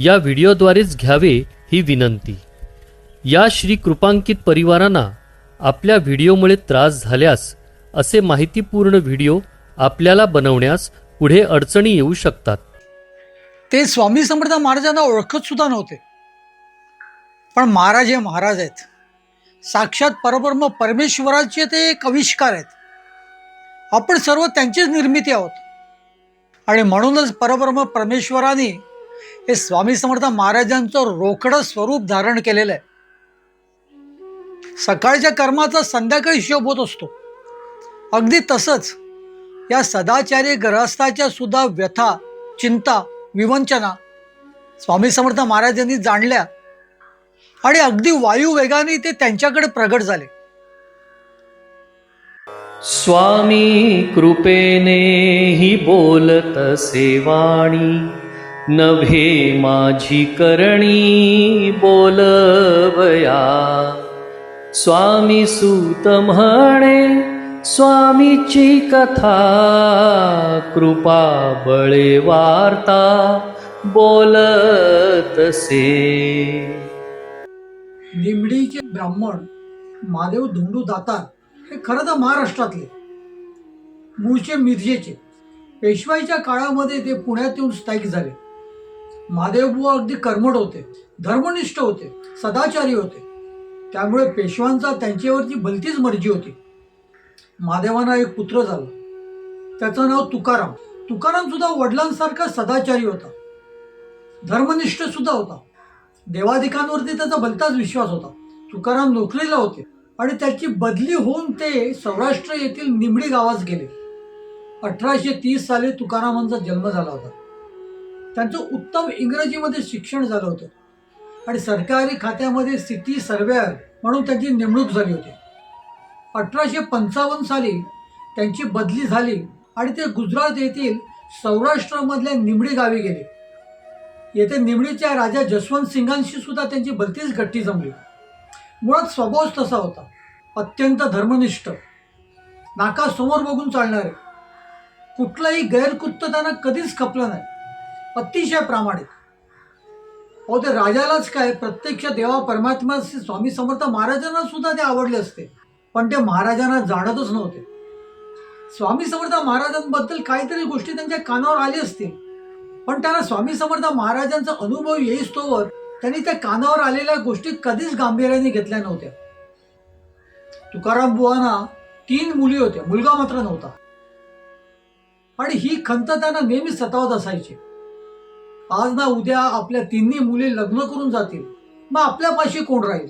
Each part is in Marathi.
या व्हिडिओद्वारेच घ्यावे ही विनंती. या श्री कृपांकित परिवारांना आपल्या व्हिडिओमुळे त्रास झाल्यास असे माहितीपूर्ण व्हिडिओ आपल्याला बनवण्यास पुढे अडचणी येऊ शकतात. ते स्वामी समर्थ महाराजांना ओळखत सुद्धा नव्हते. पण महाराज हे महाराज आहेत. साक्षात परब्रह्म परमेश्वराचे ते एक आविष्कार आहेत. आपण सर्व त्यांचीच निर्मिती आहोत. आणि म्हणूनच परब्रह्म परमेश्वराने हे स्वामी समर्थ महाराजांचं रोकडं स्वरूप धारण केलेलं आहे. सकाळच्या कर्माचा संध्याकाळी हिशोब होत असतो. अगदी तसंच या सदाचारी ग्रहस्थाच्या सुद्धा व्यथा चिंता विवंचना स्वामी समर्थ महाराजांनी जाणल्या आणि अगदी वायू वेगाने ते त्यांच्याकडे प्रगट झाले. स्वामी कृपेने ही बोलत सेवाणी. नभे माझी करणी बोलवया. स्वामी सूत म्हणे स्वामीची कथा कृपा बळे वार्ता बोलतसे. निमडीचे ब्राह्मण महादेव धुंडू दातार हे खरं तर महाराष्ट्रातले. मूळचे मिरजेचे. पेशवाईच्या काळामध्ये ते पुण्यात येऊन स्थायिक झाले. महादेवबुवा अगदी कर्मठ होते धर्मनिष्ठ होते सदाचारी होते. त्यामुळे पेशवांचा त्यांच्यावरची भलतीच मर्जी होती. महादेवांना एक पुत्र झाला. त्याचं नाव तुकाराम. तुकाराम सुद्धा वडिलांसारखा सदाचारी होता. धर्मनिष्ठ सुद्धा होता. देवाधिकांवरती त्याचा भलताच विश्वास होता. तुकाराम नोकरीला होते आणि त्याची बदली होऊन ते सौराष्ट्र येथील निमडी गावास गेले. अठराशे तीस साली तुकारामांचा जन्म झाला होता. त्यांचं उत्तम इंग्रजीमध्ये शिक्षण झालं होतं. आणि सरकारी खात्यामध्ये सिटी सर्वेअर म्हणून त्यांची नेमणूक झाली होती. अठराशे पंचावन्न साली त्यांची बदली झाली आणि ते गुजरात येथील सौराष्ट्रामधल्या निमडी गावी गेले. येथे निमडीच्या राजा जसवंत सिंगांशी सुद्धा त्यांची भलतीच गट्टी जमली. मुळात स्वभावच तसा होता. अत्यंत धर्मनिष्ठ. नाकासमोर बघून चालणारे. कुठलंही गैरकृत्य त्यांना कधीच खपलं नाही. अतिशय प्रामाणिक. अहो ते राजालाच काय? प्रत्यक्ष देवा परमात्मा स्वामी समर्थ महाराजांना सुद्धा ते आवडले असते. पण ते महाराजांना जाणतच नव्हते. स्वामी समर्थ महाराजांबद्दल काहीतरी गोष्टी त्यांच्या कानावर आली असतील पण त्यांना स्वामी समर्थ महाराजांचा अनुभव येईस्तोवर त्यांनी त्या कानावर आलेल्या गोष्टी कधीच गांभीर्याने घेतल्या नव्हत्या. तुकाराम बुवांना तीन मुली होत्या मुलगा मात्र नव्हता. आणि ही खंत त्यांना नेहमी सतावत असायची. आज ना उद्या आपल्या तिन्ही मुली लग्न करून जातील. मग आपल्यापाशी कोण राहील?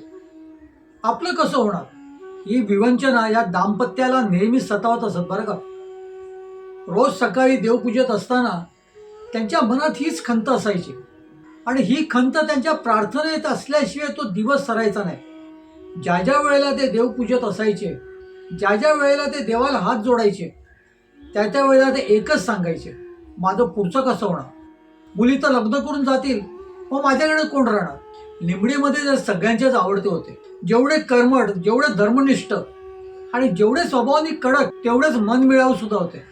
आपलं कसं होणार? ही विवंचना या दाम्पत्याला नेहमी सतावत असत बरं का? रोज सकाळी देवपूजेत असताना त्यांच्या मनात हीच खंत असायची. आणि ही खंत त्यांच्या प्रार्थनेत असल्याशिवाय तो दिवस सरायचा नाही. ज्या ज्या वेळेला ते देवपूजत असायचे ज्या ज्या वेळेला ते देवाला हात जोडायचे त्या त्या वेळेला ते एकच सांगायचे माझं पुढचं कसं होणार? मुली तर लग्न करून जातील. मग माझ्याकडे कोण राहणार? लिंबडीमध्ये जर सगळ्यांचेच आवडते होते जेवढे कर्मठ जेवढे धर्मनिष्ठ आणि जेवढे स्वभावानी कडक तेवढेच मन मिळावू सुद्धा होते.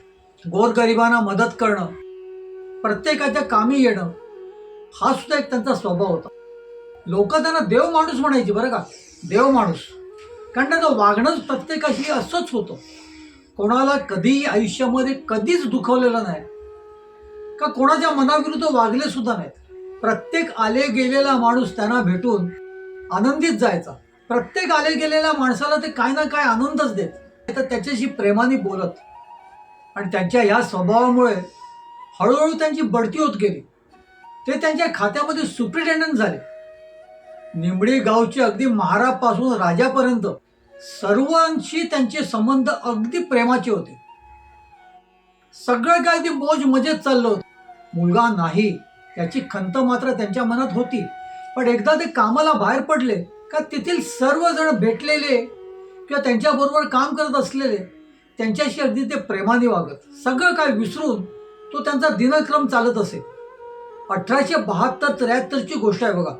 गोरगरिबांना मदत करणं प्रत्येकाच्या कामी येणं हा सुद्धा एक त्यांचा स्वभाव होता. लोक त्यांना देव माणूस म्हणायचे बरं का? देव माणूस. कारण त्याचं वागणंच प्रत्येकाशी असंच होतं. कोणाला कधीही आयुष्यामध्ये कधीच दुखवलेलं नाही. का कोणाच्या मनाविरुद्ध वागले सुद्धा नाहीत. प्रत्येक आले गेलेला माणूस त्यांना भेटून आनंदीत जायचा. प्रत्येक आले गेलेल्या माणसाला ते काय ना काय आनंदच देत. तर त्याच्याशी प्रेमाने बोलत. आणि त्यांच्या या स्वभावामुळे हळूहळू त्यांची बढती होत गेली. ते त्यांच्या खात्यामध्ये सुप्रिटेंडंट झाले. निंबडी गावचे अगदी महाराजपासून राजापर्यंत सर्वांशी त्यांचे संबंध अगदी प्रेमाचे होते. सगळं काय ते मौज मजेत चाललं होतं. मुलगा नाही. याची खंत मात्र त्यांच्या मनात होती. पण एकदा ते कामाला बाहेर पडले का तेथील सर्वजण भेटलेले किंवा त्यांच्याबरोबर काम करत असलेले त्यांच्याशी अगदी ते प्रेमाने वागत. सगळं काय विसरून तो त्यांचा दिनक्रम चालत असे. अठराशे बहात्तर त्र्याहत्तरची गोष्ट आहे बघा.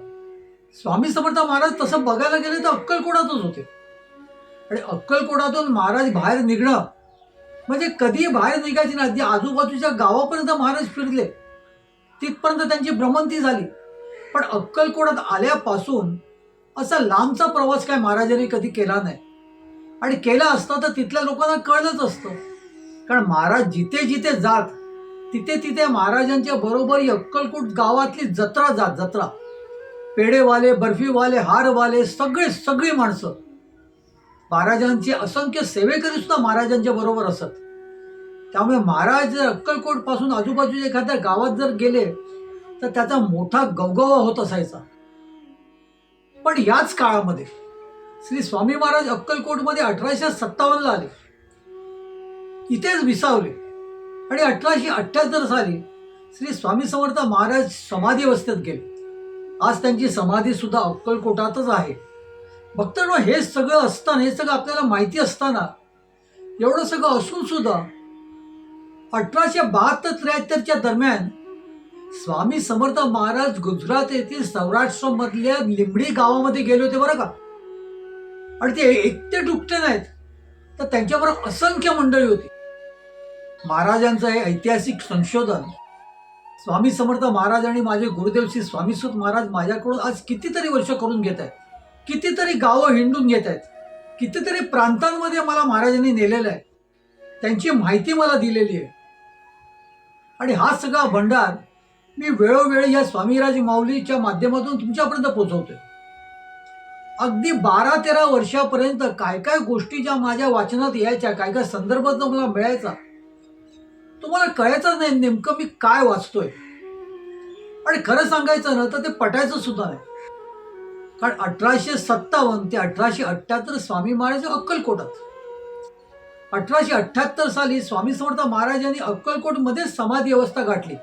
स्वामी समर्थ महाराज तसं बघायला गेले तर अक्कलकोडातच होते. आणि अक्कलकोडातून महाराज बाहेर निघणं म्हणजे कधी बाहेर निघायचे ना अगदी आजूबाजूच्या गावापर्यंत महाराज फिरले. तिथपर्यंत त्यांची भ्रमंती झाली. पण अक्कलकोटात आल्यापासून असा लांबचा प्रवास काय महाराजांनी कधी केला नाही. आणि केला असता तर तिथल्या लोकांना कळलंच असतं. कारण महाराज जिथे जिथे जात तिथे तिथे महाराजांच्या बरोबर ही अक्कलकोट गावातली जत्रा जात जत्रा. पेढेवाले बर्फीवाले हारवाले सगळे सगळी माणसं. महाराजांचे असंख्य सेवेकरी सुद्धा महाराजांच्या बरोबर असत. त्यामुळे महाराज जर अक्कलकोटपासून आजूबाजूच्या एखाद्या गावात जर गेले तर त्याचा मोठा गवगवा होत असायचा. पण याच काळामध्ये श्री स्वामी महाराज अक्कलकोटमध्ये अठराशे सत्तावन्नला आले. इथेच विसावले. आणि अठराशे अठ्ठ्याहत्तर साली श्री स्वामी समर्थ महाराज समाधी अवस्थेत गेले. आज त्यांची समाधी सुद्धा अक्कलकोटातच आहे. भक्तांना हे सगळं असताना हे सगळं आपल्याला माहिती असताना एवढं सगळं असून सुद्धा अठराशे बहात्तर त्र्याहत्तरच्या दरम्यान स्वामी समर्थ महाराज गुजरात येथील सौराष्ट्र मधल्या लिंबडी गावामध्ये गेले होते बरं का? आणि ते एकटे दुकटे नाहीत. तर त्यांच्याबरोबर असंख्य मंडळी होती. महाराजांचं हे ऐतिहासिक संशोधन. स्वामी समर्थ महाराज आणि माझे गुरुदेव श्री स्वामीसुत महाराज माझ्याकडून आज कितीतरी वर्ष करून घेत आहेत. कितीतरी गावं हिंडून घेत आहेत. कितीतरी प्रांतांमध्ये मला महाराजांनी नेलेलं आहे. त्यांची माहिती मला दिलेली आहे. आणि हा सगळा भंडार मी वेळोवेळी या स्वामीराज माऊलीच्या माध्यमातून तुमच्यापर्यंत पोहोचवतोय. अगदी बारा तेरा वर्षापर्यंत काय काय गोष्टी ज्या माझ्या वाचनात यायच्या काय काय संदर्भात मला मिळायचा तुम्हाला कळायचं नाही नेमकं मी काय वाचतोय. आणि खरं सांगायचं ना तर ते पटायचं सुद्धा नाही. कारण अठराशे सत्तावन्न ते अठराशे अठ्ठ्याहत्तर स्वामी महाराज अक्कलकोटात. अठराशे अठ्ठ्याहत्तर साली स्वामी समर्थ महाराजांनी अक्कलकोटमध्ये समाधी अवस्था गाठली.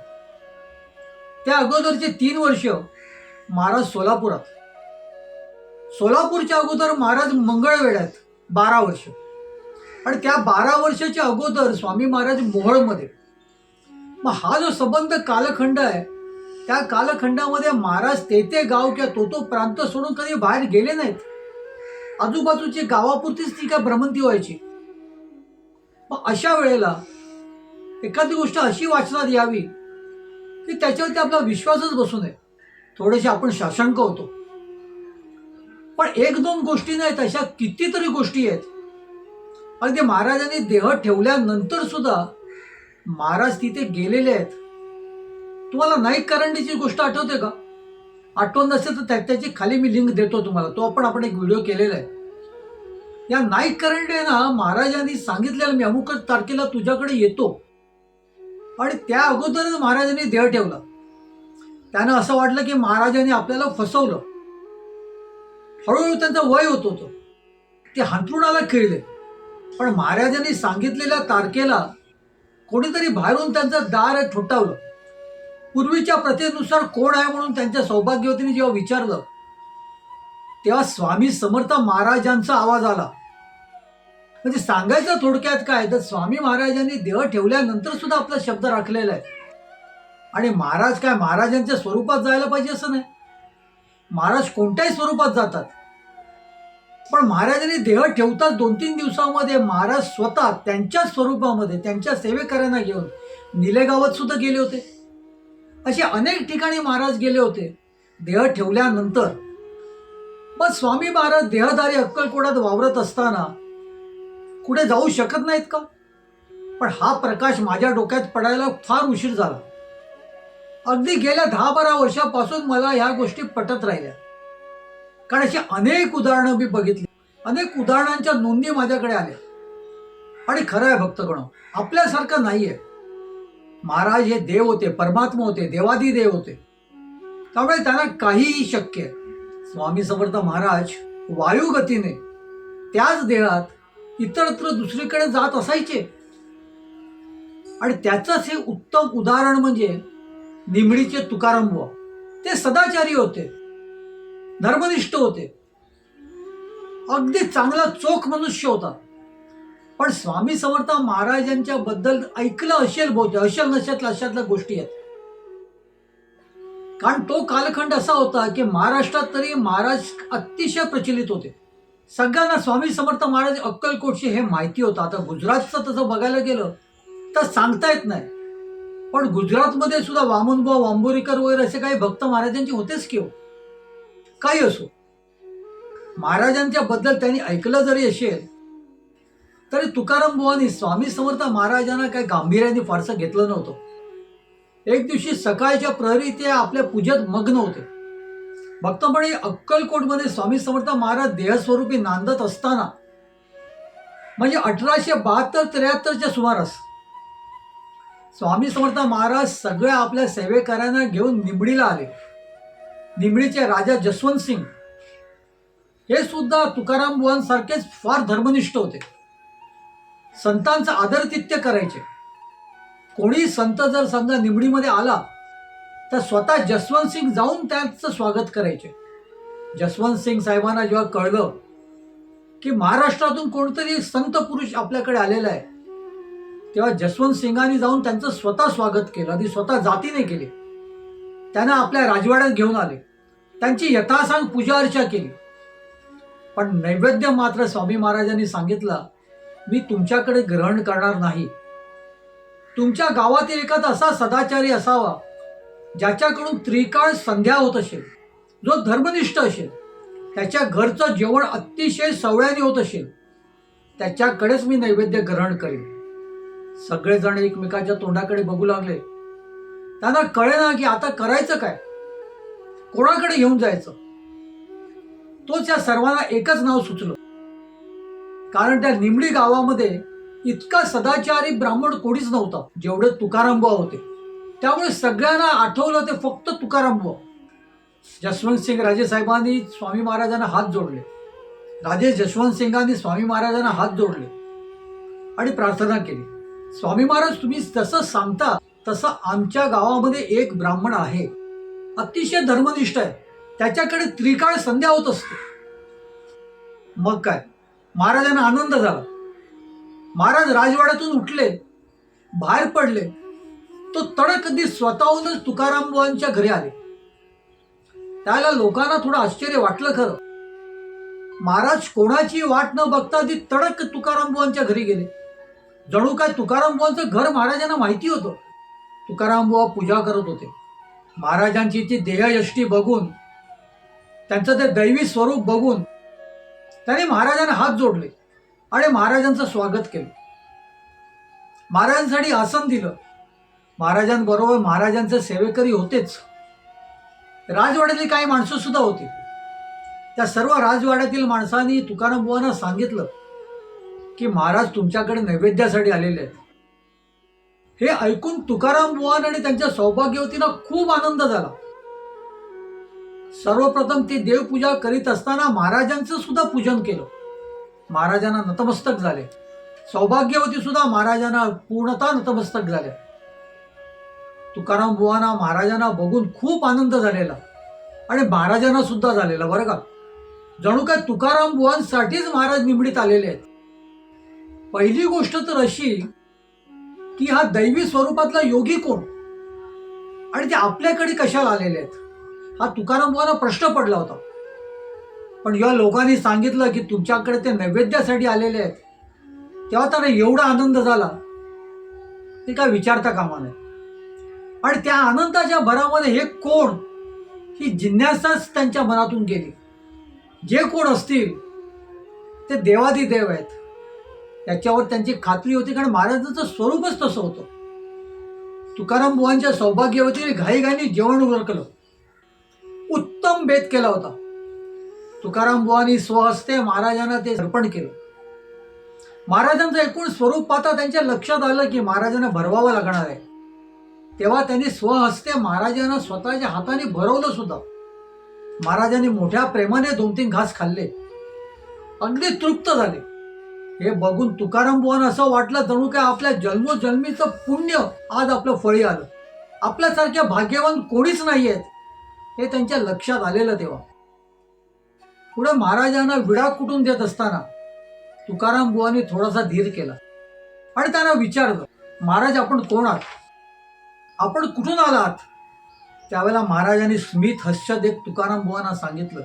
त्या अगोदरचे तीन वर्ष महाराज सोलापुरात. सोलापूरच्या अगोदर महाराज मंगळवेढ्यात बारा वर्ष. आणि त्या बारा वर्षाच्या अगोदर स्वामी महाराज मोहळमध्ये. मग हा जो संबंध कालखंड आहे त्या कालखंडामध्ये महाराज ते ते गाव किंवा तो तो प्रांत सोडून कधी बाहेर गेले नाहीत. आजूबाजूची गावापुरतीच ती काय भ्रमंती व्हायची. मग अशा वेळेला एखादी गोष्ट अशी वाचनात यावी की त्याच्यावरती आपला विश्वासच बसू नये. थोडेसे आपण शाशंक होतो. पण एक दोन गोष्टी नाहीत अशा कितीतरी गोष्टी आहेत. अगदी महाराजांनी देह ठेवल्यानंतर सुद्धा महाराज तिथे गेलेले आहेत. तुम्हाला नाईक करंडीची गोष्ट आठवते का? आठवण नसेल तर त्याची खाली मी लिंक देतो तुम्हाला. तो आपण आपण एक व्हिडिओ केलेला आहे. या नाईक करंडे ना महाराजांनी सांगितलेलं मी अमुकच तारखेला तुझ्याकडे येतो. आणि त्या अगोदरच महाराजांनी देह ठेवला. त्यानं असं वाटलं की महाराजांनी आपल्याला फसवलं. हळूहळू त्यांचं वय होत होतं. ते हंतरुणाला खेळले. पण महाराजांनी सांगितलेल्या तारखेला कोणीतरी बाहेरून त्यांचं दार ठोठावलं. पूर्वीच्या प्रथेनुसार कोण आहे म्हणून त्यांच्या सौभाग्यवतीने जेव्हा विचारलं तेव्हा स्वामी समर्थ महाराजांचा आवाज आला. म्हणजे सांगायचं थोडक्यात काय तर स्वामी महाराजांनी देह ठेवल्यानंतर सुद्धा आपला शब्द राखलेला आहे. आणि महाराज काय महाराजांच्या स्वरूपात जायला पाहिजे असं नाही. महाराज कोणत्याही स्वरूपात जातात. पण महाराजांनी देह ठेवताच दोन तीन दिवसामध्ये. महाराज स्वतः त्यांच्या स्वरूपामध्ये त्यांच्या सेवेकऱ्यांना घेऊन निलेगावात सुद्धा गेले होते. असे अनेक ठिकाणी महाराज गेले होते. देह ठेवल्यानंतर मग स्वामी महाराज देहधारी अक्कलकोडात वावरत असताना कुठे जाऊ शकत नाहीत का? पण हा प्रकाश माझ्या डोक्यात पडायला फार उशीर झाला. अगदी गेल्या दहा बारा वर्षापासून मला ह्या गोष्टी पटत राहिल्या. कारण अशी अनेक उदाहरणं मी बघितली. अनेक उदाहरणांच्या नोंदी माझ्याकडे आल्या. आणि खरं आहे भक्तगण आपल्यासारखं नाही आहे महाराज हे देव होते परमात्मा होते देवादी देव होते. त्यामुळे त्यांना काहीही शक्य आहे. स्वामी समर्थ महाराज वायुगतीने त्याच देहात इतरत्र दुसरीकडे जात असायचे. आणि त्याचंच हे उत्तम उदाहरण म्हणजे निमडीचे तुकाराम बुवा. ते सदाचारी होते. धर्मनिष्ठ होते. अगदी चांगला चोख मनुष्य होता. पण स्वामी समर्थ महाराजांच्या बद्दल ऐकलं असेल बहुतेक अशल नशातल्या अशातल्या गोष्टी आहेत. कारण तो कालखंड असा होता की महाराष्ट्रात तरी महाराज अतिशय प्रचलित होते. सगळ्यांना स्वामी समर्थ महाराज अक्कलकोटचे हे माहिती होतं. आता गुजरातचं तसं बघायला गेलं तर सांगता येत नाही. पण गुजरातमध्ये सुद्धा वामनबुवा वांबोरीकर वगैरे असे काही भक्त महाराजांचे होतेच की हो? काही असो. महाराजांच्या बद्दल त्यांनी ऐकलं जरी असेल तरी तुकाराम बुवानी स्वामी समर्थ महाराजांना काही गांभीर्याने फारसं घेतलं नव्हतं. एक दिवशी सकाळच्या प्रहरी ते आपल्या पूजेत मग्न होते. भक्तमणी अक्कलकोटमध्ये स्वामी समर्थ महाराज देहस्वरूपी नांदत असताना म्हणजे अठराशे बहात्तर त्र्याहत्तरच्या सुमारास स्वामी समर्थ महाराज सगळ्या आपल्या सेवेकऱ्यांना घेऊन निंबडीला आले. निंबडीचे राजा जसवंत सिंग हे सुद्धा तुकाराम बुवांसारखेच फार धर्मनिष्ठ होते. संतांचा आदरतित्य करायचे. कोणी संत जर समजा निमडीमध्ये आला तर स्वतः जसवंत सिंग जाऊन त्यांचं स्वागत करायचे. जसवंत सिंग साहेबांना जेव्हा कळलं की महाराष्ट्रातून कोणतरी संत पुरुष आपल्याकडे आलेला आहे तेव्हा जसवंत सिंगांनी जाऊन त्यांचं स्वतः स्वागत केलं आणि स्वतः जातीने केले. त्यांना आपल्या राजवाड्यात घेऊन आले. त्यांची यथासांग पूजा अर्चा केली. पण नैवेद्य मात्र स्वामी महाराजांनी सांगितलं मी तुमच्याकडे ग्रहण करणार नाही. तुमच्या गावातील एखादा असा सदाचारी असावा ज्याच्याकडून त्रिकाळ संध्या होत असेल जो धर्मनिष्ठ असेल त्याच्या घरचं जेवण अतिशय सवळ्याने होत असेल त्याच्याकडेच मी नैवेद्य ग्रहण करेन. सगळेजण एकमेकाच्या तोंडाकडे बघू लागले. त्यांना कळेना की आता करायचं काय? कोणाकडे घेऊन जायचं? तोच या सर्वांना एकच नाव सुचलं. कारण त्या निमडी गावामध्ये इतका सदाचारी ब्राह्मण कोणीच नव्हता जेवढे तुकाराम बुवा होते. त्यामुळे सगळ्यांना आठवलं ते फक्त तुकाराम बुवा जसवंत सिंग राजे साहेबांनी स्वामी महाराजांना हात जोडले. राजे जसवंत सिंगांनी स्वामी महाराजांना हात जोडले आणि प्रार्थना केली. स्वामी महाराज तुम्ही जसं सांगता तसं आमच्या गावामध्ये एक ब्राह्मण आहे. अतिशय धर्मनिष्ठ आहे. त्याच्याकडे त्रिकाळ संध्या होत असते. मग काय? महाराजांना आनंद झाला. महाराज राजवाड्यातून उठले बाहेर पडले. तो तडक कधी स्वतःहूनच तुकाराम बुवांच्या घरी आले. त्याला लोकांना थोडं आश्चर्य वाटलं खरं. महाराज कोणाची वाट न बघता ती तडक तुकाराम बुवांच्या घरी गेले. जणू काय तुकाराम बुवांचं घर महाराजांना माहिती होतं? तुकाराम बुवा पूजा करत होते. महाराजांची ती देहयष्टी बघून त्यांचं ते दैवी स्वरूप बघून त्याने महाराजांना हात जोडले. आणि महाराजांचं स्वागत केलं. महाराजांसाठी आसन दिलं. महाराजांबरोबर महाराजांचे सेवेकरी होतेच. राजवाड्यातली काही माणसं सुद्धा होती. त्या सर्व राजवाड्यातील माणसांनी तुकारामबुवांना सांगितलं की महाराज तुमच्याकडे नैवेद्यासाठी आलेले आहेत. हे ऐकून तुकाराम बुवान आणि त्यांच्या सौभाग्यवतीला खूप आनंद झाला. सर्वप्रथम ती देवपूजा करीत असताना महाराजांचं सुद्धा पूजन केलं. महाराजांना नतमस्तक झाले. सौभाग्यवती सुद्धा महाराजांना पूर्णतः नतमस्तक झाले. तुकाराम बुवांना महाराजांना बघून खूप आनंद झालेला. आणि महाराजांना सुद्धा झालेला बरं का? जणू काय तुकाराम बुवांसाठीच महाराज निमडीत आलेले आहेत. पहिली गोष्ट तर अशी की हा दैवी स्वरूपातला योगी कोण? आणि ते आपल्याकडे कशाला आलेले आहेत? हा तुकाराम बुवांना प्रश्न पडला होता. पण या लोकांनी सांगितलं की तुमच्याकडे ते नैवेद्यासाठी आलेले आहेत. तेव्हा त्यांना एवढा आनंद झाला. ते काय विचारता कामा नये. आणि त्या आनंदाच्या भरामध्ये हे कोण? ही जिज्ञासाच त्यांच्या मनातून गेली. जे कोण असतील ते देवादिदेव आहेत. त्याच्यावर त्यांची खात्री होती कारण महाराजांचं स्वरूपच तसं होतं. तुकाराम बुवांच्या सौभाग्यवतीने घाईघाईने जेवण उरकलं. उत्तम बेत केला होता. तुकाराम बुवानी स्वहस्ते महाराजांना ते अर्पण केलं. महाराजांचं एकूण स्वरूप पाहता त्यांच्या लक्षात आलं की महाराजांना भरवावं लागणार आहे. तेव्हा त्यांनी स्वहस्ते महाराजांना स्वतःच्या हाताने भरवलं सुद्धा. महाराजांनी मोठ्या प्रेमाने दोन तीन घास खाल्ले. अगदी तृप्त झाले. हे बघून तुकाराम बुवान असं वाटलं जणू काय आपल्या जन्मोजन्मीचं पुण्य आज आपलं फळी आलं. आपल्यासारख्या भाग्यवान कोणीच नाही आहेत हे त्यांच्या लक्षात आलेलं तेव्हा. पुढे महाराजांना विडा कुटून देत असताना तुकाराम बुवानी थोडासा धीर केला. आणि त्यांना विचारलं महाराज आपण कोण आहात? आपण कुठून आलात? त्यावेळेला महाराजांनी स्मित हास्य देत तुकाराम बुवांना सांगितलं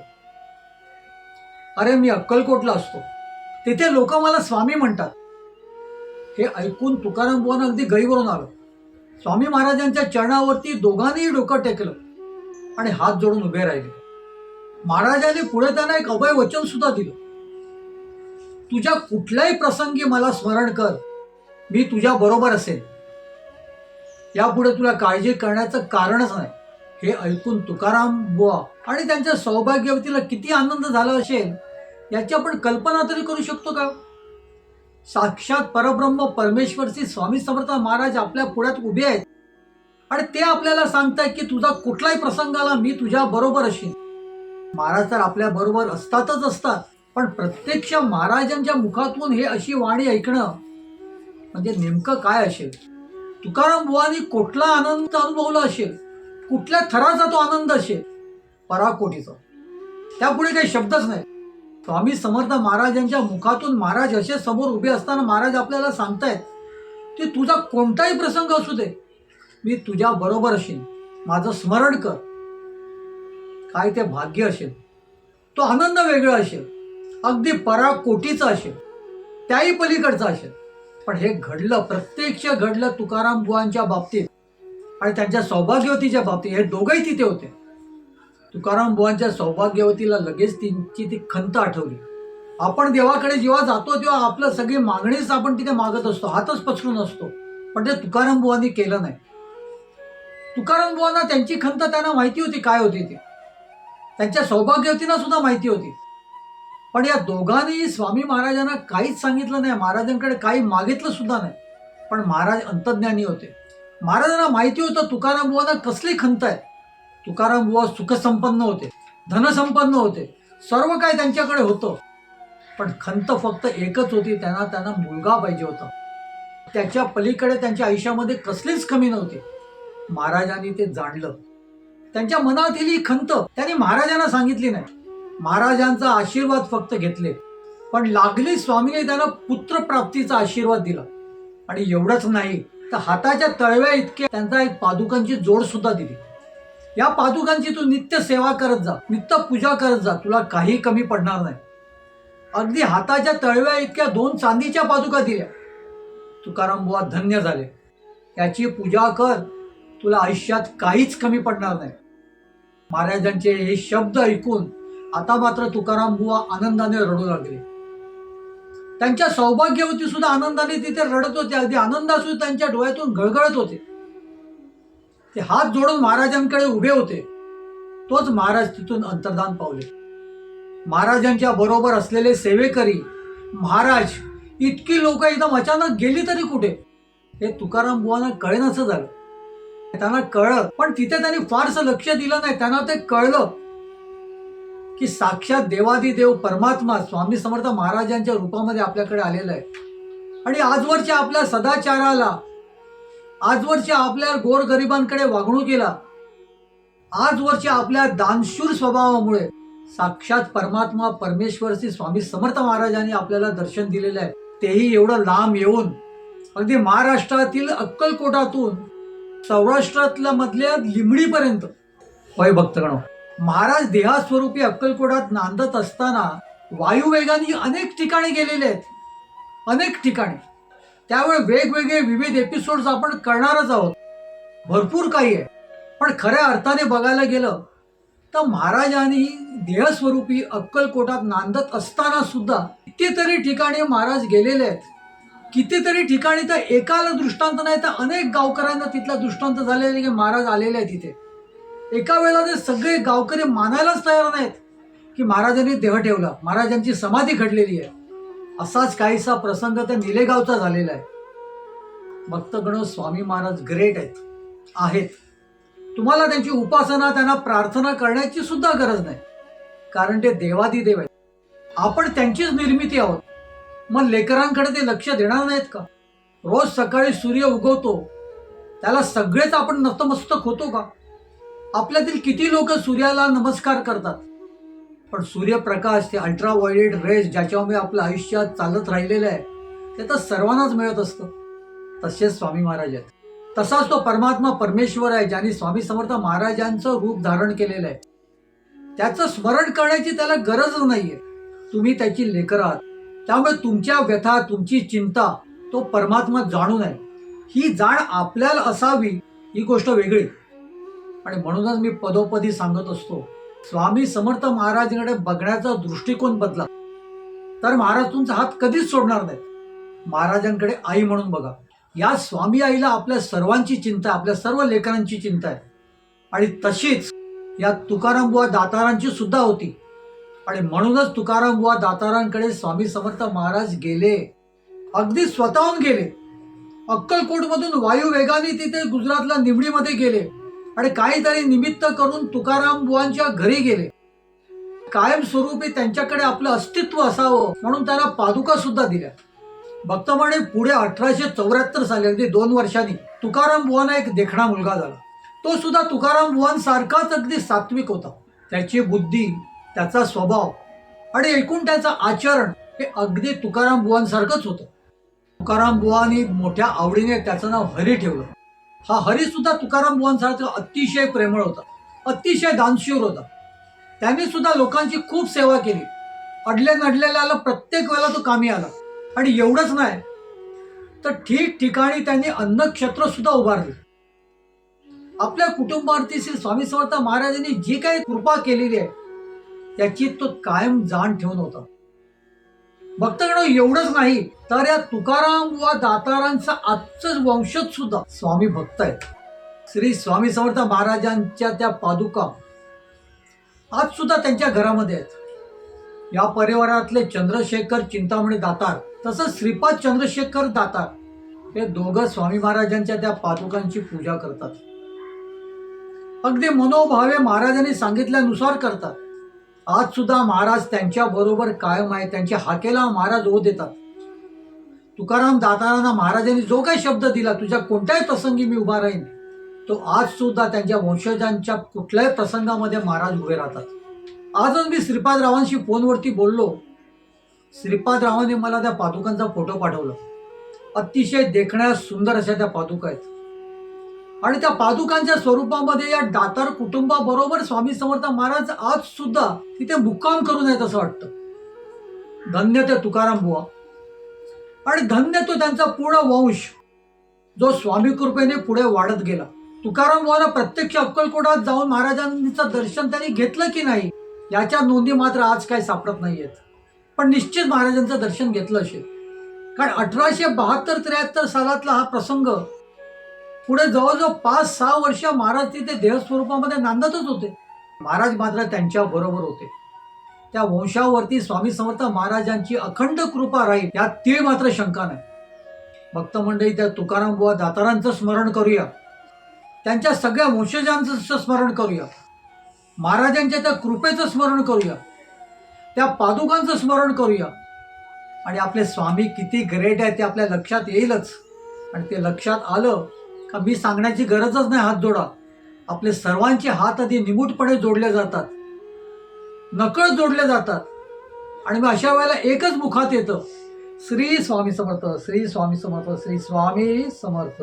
अरे मी अक्कलकोटला असतो. तिथे लोक मला स्वामी म्हणतात. हे ऐकून तुकाराम बुवांना अगदी गैवरून आलं. स्वामी महाराजांच्या चरणावरती दोघांनीही डोकं टेकलं आणि हात जोडून उभे राहिले. महाराजांनी पुढे त्यांना एक अभय वचन सुद्धा दिलं. तुझ्या कुठल्याही प्रसंगी मला स्मरण कर मी तुझ्या बरोबर असेल यापुढे तुला काळजी करण्याचं कारणच नाही. हे ऐकून तुकाराम बुवा आणि त्यांच्या सौभाग्यवतीला किती आनंद झाला असेल याची आपण कल्पना तरी करू शकतो का? साक्षात परब्रह्म परमेश्वरची स्वामी समर्थ महाराज आपल्या पुढ्यात उभे आहेत. आणि ते आपल्याला सांगतायत की तुझा कुठलाही प्रसंग आला मी तुझ्या बरोबर असेल महाराज तर आपल्या बरोबर असतातच असतात. पण प्रत्यक्ष महाराजांच्या मुखातून हे अशी वाणी ऐकणं म्हणजे नेमकं काय असेल? तुकाराम बुवानी कुठला आनंद अनुभवला असेल? कुठल्या थराचा तो आनंद असेल? पराकोटीचा. त्यापुढे काही शब्दच नाही. स्वामी समर्थ महाराजांच्या मुखातून महाराज असे समोर उभे असताना महाराज आपल्याला सांगतायत की तुझा कोणताही प्रसंग असू दे. मी तुझ्या बरोबर असेल माझं स्मरण कर. काय ते भाग्य असेल. तो आनंद वेगळा असेल. अगदी पराकोटीचा असेल. त्याही पलीकडचा असेल. पण हे घडलं प्रत्यक्ष घडलं तुकाराम बुवांच्या बाबतीत. आणि त्यांच्या सौभाग्यवतीच्या बाबतीत. हे दोघंही तिथे होते. तुकाराम बुवांच्या सौभाग्यवतीला लगेच त्यांची ती खंत आठवली. आपण देवाकडे जेव्हा जातो तेव्हा आपलं सगळी मागणीच आपण तिथे मागत असतो. हातच पसरून असतो. पण ते तुकाराम बुवांनी केलं नाही. तुकाराम बुवांना त्यांची खंत त्यांना माहिती होती काय होती ती. त्यांच्या सौभाग्यवतींना सुद्धा माहिती होती. पण या दोघांनी स्वामी महाराजांना काहीच सांगितलं नाही महाराजांकडे काही मागितलं सुद्धा नाही. पण महाराज अंतज्ञानी होते. महाराजांना माहिती होतं तुकाराम बुवांना कसली खंत आहे तुकाराम बुवा सुखसंपन्न होते धनसंपन्न होते. सर्व काय त्यांच्याकडे होतं. पण खंत फक्त एकच होती त्यांना त्यांना मुलगा पाहिजे होता. त्याच्या पलीकडे त्यांच्या आयुष्यामध्ये कसलीच कमी नव्हती. महाराजांनी ते जाणलं. त्यांच्या मनातील ही खंत त्यांनी महाराजांना सांगितली नाही. महाराजांचा आशीर्वाद फक्त घेतले. पण लागली स्वामीने त्यांना पुत्र प्राप्तीचा आशीर्वाद दिला. आणि एवढंच नाही तर हाताच्या तळव्या इतके त्यांचा एक पादुकांची जोड सुद्धा दिली. या पादुकांची तू नित्य सेवा करत जा नित्य पूजा करत जा तुला काही कमी पडणार नाही. अगदी हाताच्या तळव्या इतक्या दोन चांदीच्या पादुका दिल्या. तुकाराम बुवा धन्य झाले. याची पूजा कर तुला आयुष्यात काहीच कमी पडणार नाही. महाराजांचे हे शब्द ऐकून आता मात्र तुकाराम बुवा आनंदाने रडू लागले. त्यांच्या सौभाग्यवती सुद्धा आनंदाने तिथे रडत होते. अगदी आनंदासुद्धा त्यांच्या डोळ्यातून गळगळत होते. ते हात जोडून महाराजांकडे उभे होते. तोच महाराज तिथून अंतर्धान पावले. महाराजांच्या बरोबर असलेले सेवेकरी महाराज इतकी लोक एकदम अचानक गेली तरी कुठे? हे तुकाराम बुवांना कळेनासं झालं. त्यांना कळलं. पण तिथे त्यांनी फारसं लक्ष दिलं नाही. त्यांना ते कळलं की साक्षात देवादिदेव परमात्मा स्वामी समर्थ महाराजांच्या रूपामध्ये आपल्याकडे आलेला आहे. आणि आजवरच्या आपल्या सदाचाराला आजवरच्या आपल्या गोरगरिबांकडे वागणुकीला आजवरच्या आपल्या दानशूर स्वभावामुळे साक्षात परमात्मा परमेश्वरची स्वामी समर्थ महाराजांनी आपल्याला दर्शन दिलेलं आहे. तेही एवढं लांब येऊन. अगदी महाराष्ट्रातील अक्कलकोटातून सौराष्ट्रातल्या मधल्या लिंबडीपर्यंत. होय भक्तगण. महाराज देहास्वरूपी अक्कलकोटात नांदत असताना वायुवेगाने अनेक ठिकाणी गेलेले आहेत. अनेक ठिकाणी. त्यामुळे वेगवेगळे विविध एपिसोड्स आपण करणारच आहोत. भरपूर काही आहे. पण खऱ्या अर्थाने बघायला गेलं तर महाराजांनी देहस्वरूपी अक्कलकोटात नांदत असताना सुद्धा कितीतरी ठिकाणी महाराज गेलेले आहेत. कितीतरी ठिकाणी तर एकाला दृष्टांत नाही तर अनेक गावकऱ्यांना तिथला दृष्टांत झालेला आहे की महाराज आलेले आहेत तिथे एका वेळेला ते सगळे गावकरी मानायलाच तयार नाहीत की महाराजांनी देह ठेवला महाराजांची समाधी घडलेली आहे. असाच काहीसा प्रसंग त्या निलेगावचा झालेला आहे. भक्तगण स्वामी महाराज ग्रेट आहेत आहेत. तुम्हाला त्यांची उपासना त्यांना प्रार्थना करण्याची सुद्धा गरज नाही. कारण ते देवादिदेव आहेत. आपण त्यांचीच निर्मिती आहोत. मग लेकरांकडे ते लक्ष देणार नाहीत का? रोज सकाळी सूर्य उगवतो त्याला सगळेच आपण नतमस्तक होतो का? आपल्यातील किती लोक सूर्याला नमस्कार करतात? पण सूर्यप्रकाश ते अल्ट्रा व्हायलेट रेज ज्याच्यामुळे आपलं आयुष्यात चालत राहिलेलं आहे ते तर सर्वांनाच मिळत असतं. तसेच स्वामी महाराज आहेत. तसाच तो परमात्मा परमेश्वर आहे ज्यांनी स्वामी समर्थ महाराजांचं रूप धारण केलेलं आहे. त्याचं स्मरण करण्याची त्याला गरज नाहीये. तुम्ही त्याची लेकर आहात. त्यामुळे तुमच्या व्यथा तुमची चिंता तो परमात्मा जाणून आहे ही जाण आपल्याला असावी ही गोष्ट वेगळी. आणि म्हणूनच मी पदोपदी सांगत असतो स्वामी समर्थ महाराजांकडे बघण्याचा दृष्टिकोन बदला. तर महाराज तुमचा हात कधीच सोडणार नाही महाराजांकडे आई म्हणून बघा. या स्वामी आईला आपल्या सर्वांची चिंता आपल्या सर्व लेकरांची चिंता आहे. आणि तशीच या तुकाराम बुवा दातारांची सुद्धा होती. आणि म्हणूनच तुकाराम बुवा दातारांकडे स्वामी समर्थ महाराज गेले. अगदी स्वतःहून गेले. अक्कलकोटमधून वायू वेगाने तिथे गुजरातला निवडीमध्ये गेले आणि काहीतरी निमित्त करून तुकाराम बुवांच्या घरी गेले. कायमस्वरूपी त्यांच्याकडे आपलं अस्तित्व असावं म्हणून त्यांना पादुका सुद्धा दिल्या. भक्तमाने पुढे अठराशे चौऱ्याहत्तर साली अगदी दोन वर्षांनी तुकाराम बुवांना एक देखणा मुलगा झाला. तो सुद्धा तुकाराम बुवांसारखाच अगदी सात्विक होता. त्याची बुद्धी त्याचा स्वभाव आणि एकूण त्याचं आचरण हे अगदी तुकाराम बुवांसारखंच होतं. तुकाराम बुवांनी मोठ्या आवडीने त्याचं नाव हरी ठेवलं. हा हरी सुद्धा तुकाराम बुवांसारखा अतिशय प्रेमळ होता. अतिशय दानशूर होता. त्यांनी सुद्धा लोकांची खूप सेवा केली. अडल्या नडलेल्याला प्रत्येक वेळेला तो कामी आला. आणि एवढंच नाही तर ठिकठिकाणी त्यांनी अन्नक्षेत्र सुद्धा उभारले. आपल्या कुटुंबार्थी श्री स्वामी समर्थ महाराजांनी जी काही कृपा केलेली आहे त्याची तो कायम जाण ठेवून होता. भक्तगण एवढंच नाही तर या तुकाराम व दातारांचा आजच वंशज सुद्धा स्वामी भक्त आहेत. श्री स्वामी समर्थ महाराजांच्या त्या पादुका आज सुद्धा त्यांच्या घरामध्ये आहेत. या परिवारातले चंद्रशेखर चिंतामणी दातार तसंच श्रीपाद चंद्रशेखर दातार हे दोघं स्वामी महाराजांच्या त्या पादुकांची पूजा करतात. अगदी मनोभावे महाराजांनी सांगितल्यानुसार करतात. आज सुद्धा महाराज त्यांच्या बरोबर कायम आहे. त्यांच्या हाकेला महाराज ओ देतात. तुकाराम दातारांना महाराजांनी जो काही शब्द दिला तुझ्या कोणत्याही प्रसंगी मी उभा राहीन तो आज सुद्धा त्यांच्या वंशजांच्या कुठल्याही प्रसंगामध्ये महाराज उभे राहतात. आजच मी श्रीपादरावांशी फोनवरती बोललो. श्रीपादरावांनी मला त्या पादुकांचा फोटो पाठवला. अतिशय देखण्यास सुंदर अशा त्या पादुका आहेत. आणि त्या पादुकांच्या स्वरूपामध्ये या दातार कुटुंबाबरोबर स्वामी समर्थ महाराज आज सुद्धा तिथे मुक्काम करून येत असं वाटतं. धन्य ते तुकाराम बुवा. आणि धन्य तो त्यांचा पूर्ण वंश जो स्वामी कृपेने पुढे वाढत गेला. तुकाराम बुवाला प्रत्यक्ष अक्कलकोटात जाऊन महाराजांचं दर्शन त्यांनी घेतलं की नाही याच्या नोंदी मात्र आज काही सापडत नाहीयेत. पण निश्चित महाराजांचं दर्शन घेतलं असेल. कारण अठराशे बहात्तर त्र्याहत्तर सालातला हा प्रसंग पुढे जवळजवळ पाच सहा वर्ष महाराज तिथे देहस्वरूपामध्ये नांदतच होते. महाराज मात्र त्यांच्या बरोबर होते. त्या वंशावरती स्वामी समर्थ महाराजांची अखंड कृपा राहील यात तीळ मात्र शंका नाही. भक्त मंडळी त्या तुकाराम बुवा दातारांचं स्मरण करूया. त्यांच्या सगळ्या वंशजांचं स्मरण करूया. महाराजांच्या त्या कृपेचं स्मरण करूया. त्या पादुकांचं स्मरण करूया. आणि आपले स्वामी किती ग्रेट आहे ते आपल्या लक्षात येईलच. आणि ते लक्षात आलं का मी सांगण्याची गरजच नाही हात जोडा. आपले सर्वांचे हात आधी निमूटपणे जोडले जातात. नकळत जोडले जातात. आणि मग अशा वेळेला एकच मुखात येतं. श्री स्वामी समर्थ श्री स्वामी समर्थ श्री स्वामी समर्थ.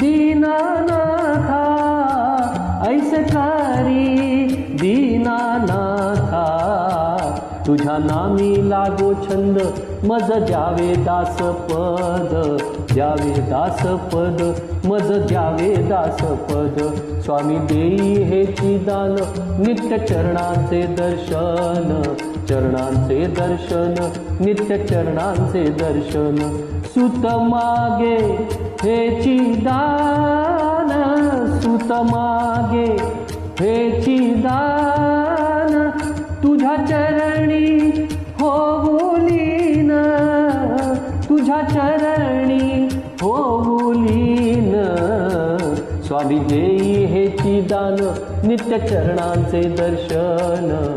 दीनानाथा ऐसकारी दीनानाथा. तुझ्या नामी लागो छंद मज द्यावे दास पद द्यावे दास पद मज द्यावे दास पद स्वामी देई हे दान नित्य चरणाचे दर्शन. चरणांचे दर्शन नित्य चरणांचे दर्शन. सुत मागे हेची दान सुत मागे हेची दान. तुझ्या चरणी होऊलीन तुझ्या चरणी होऊलीन स्वामी देई हेची दान नित्य चरणांचे दर्शन.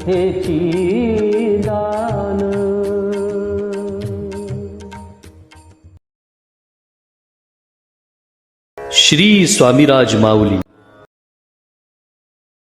हेची दान. श्री स्वामीराज माऊली.